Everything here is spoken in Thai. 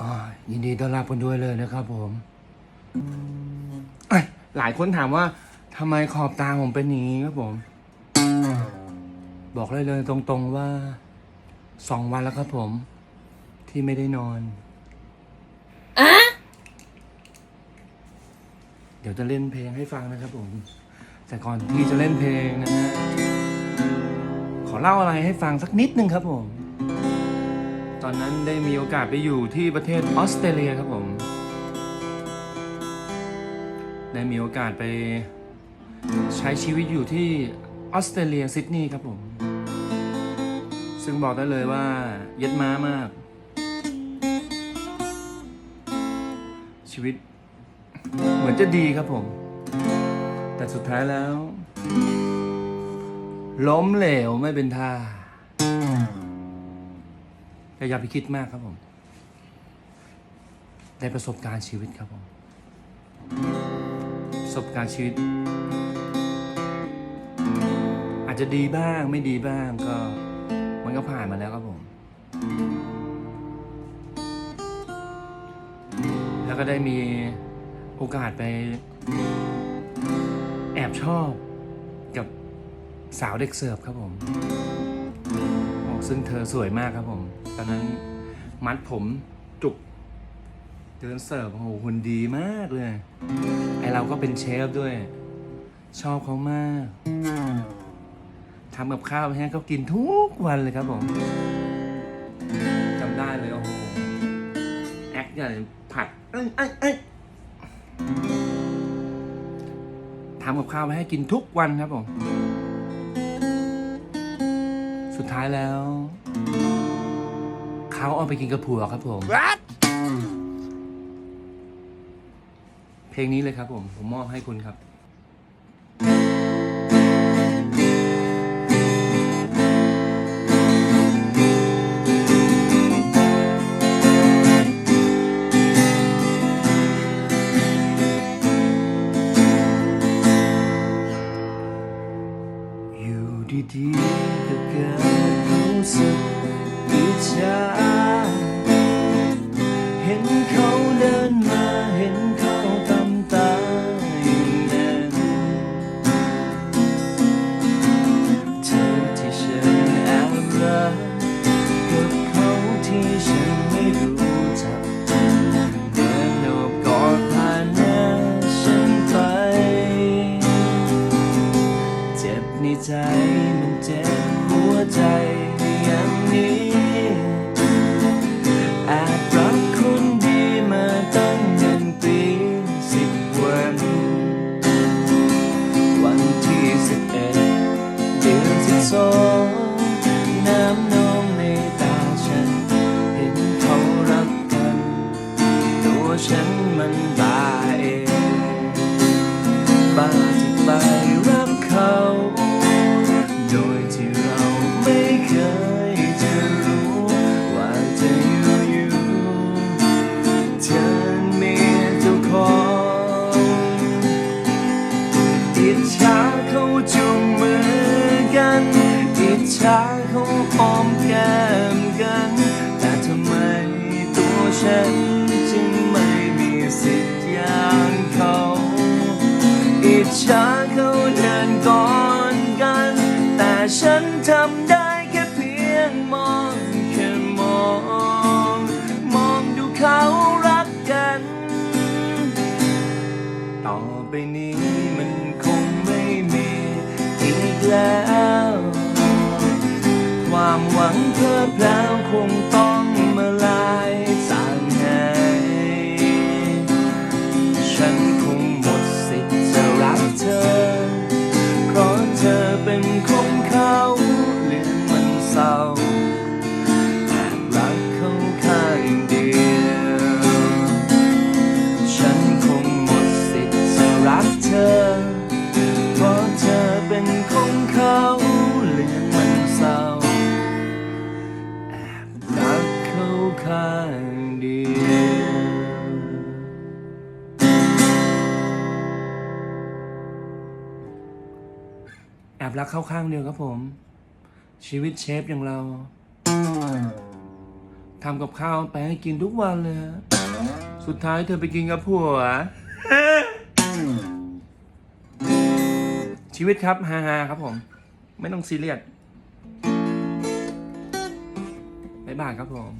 อ่ายินดีต้อนรับกันด้วยเลยนะครับผมเอ้ยหลายคนถามว่าทำไมขอบตาผมเป็นอย่างนี้ครับผม บอกเลยเลยตรงๆว่าสองวันแล้วครับผม ที่ไม่ได้นอนเดี๋ยวจะเล่นเพลงให้ฟังนะครับผม แต่ก่อนที่จะเล่นเพลงนะฮะขอเล่าอะไรให้ฟังสักนิดนึงครับผมต อนนั้นได้มีโอกาสไปอยู่ที่ประเทศออสเตรเลียครับผม ได้มีโอกาสไปใช้ชีวิตอยู่ที่ออสเตรเลียซิดนีย์ครับผม ซึ่งบอกได้เลยว่าเย็ดม้ามาก ชีวิตเหมือนจะดีครับผม แต่สุดท้ายแล้ว ล้มเหลวไม่เป็นท่า แต่อย่าไปคิดมากครับผมได้ประสบการณ์ชีวิตครับผม ประสบการณ์ชีวิต อาจจะดีบ้างไม่ดีบ้างก็ มันก็ผ่านมาแล้วครับผม แล้วก็ได้มีโอกาสไป แอบชอบกับสาวเด็กเสิร์ฟครับผม ซึ่งเธอสวยมากครับผม ตอนนั้นมัดผมจุก เดินเสิร์ฟโอ้โหหุ่นดีมากเลย ไอเราก็เป็นเชฟด้วย ชอบเขามากทำกับข้าวให้เขากินทุกวันเลยครับผมจำได้เลยโอ้โหแอคอย่ผัดเอ้ยเอ้ยเอ้ยทำกับข้าวให้กินทุกวันครับผม สุดท้ายแล้ว เขาเอาไปกินกับผัวครับผมเพลงนี้เลยครับผม ผมมอบให้คุณครับ อยู่ดีๆ สองน้ำนองในตาฉัน เห็นเขารักกัน ตัวฉันมันบาเองบ้าที่ไปรักเขา โดยที่เราไม่เคยจะรู้ว่าจะอยู่อยู่เธอมีเจ้าของอิจฉาเขาจุงมือ กันอิจฉาเขาหอมแก้มกัน แต่ทำไมตัวฉันจึงไม่มีสิทธิ์อย่างเขาอิจฉา วังเบรักเข้าข้างเดียวครับผม ชีวิตเชฟอย่างเราทำกับข้าวไปให้กินทุกวันเลย สุดท้ายเธอไปกินกับผัว ชีวิตครับฮาๆครับผม ไม่ต้องซีเรียสบ๊ายบายครับผม